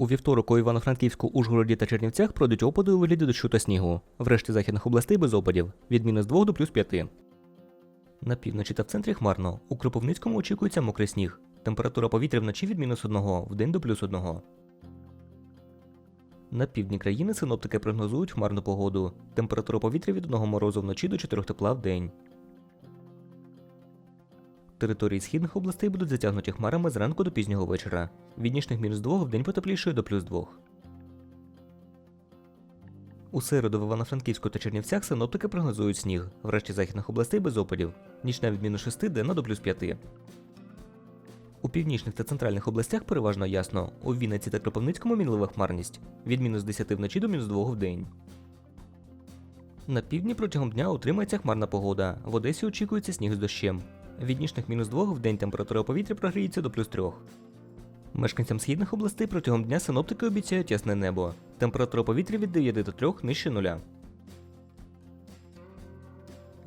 У вівторок у Івано-Франківську, Ужгороді та Чернівцях пройдуть опади у вигляді дощу та снігу. Врешті західних областей без опадів від мінус 2 до плюс 5. На півночі та в центрі хмарно. У Кропивницькому очікується мокрий сніг. Температура повітря вночі від мінус 1, в день до плюс 1. На півдні країни синоптики прогнозують хмарну погоду. Температура повітря від 1 морозу вночі до 4 тепла в день. Території східних областей будуть затягнуті хмарами зранку до пізнього вечора. Від нічних мінус 2 в день потеплішає до плюс 2. У середу в Івано-Франківську та Чернівцях синоптики прогнозують сніг. Врешті західних областей без опадів. Нічна від мінус 6 денна до плюс 5. У північних та центральних областях переважно ясно. У Вінниці та Кропивницькому мінлива хмарність. Від мінус 10 вночі до мінус 2 в день. На півдні протягом дня утримається хмарна погода. В Одесі очікується сніг з дощем. Від нічних мінус 2 в день температура повітря прогріється до плюс 3. Мешканцям східних областей протягом дня синоптики обіцяють ясне небо. Температура повітря від 9 до 3 нижче нуля.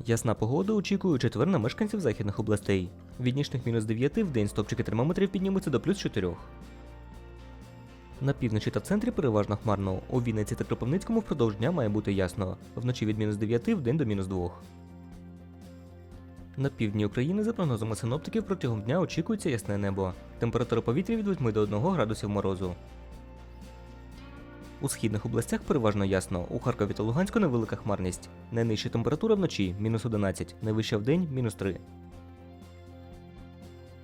Ясна погода очікує у четвер на мешканців західних областей. Від нічних мінус 9 в день стопчики термометрів піднімуться до плюс 4. На півночі та центрі переважно хмарно. У Вінниці та Кропивницькому впродовж дня має бути ясно. Вночі від мінус 9 в день до мінус 2. На півдні України, за прогнозами синоптиків, протягом дня очікується ясне небо. Температура повітря від 8 до 1 градусів морозу. У східних областях переважно ясно. У Харкові та Луганську невелика хмарність. Найнижча температура вночі мінус 11, найвища вдень мінус 3.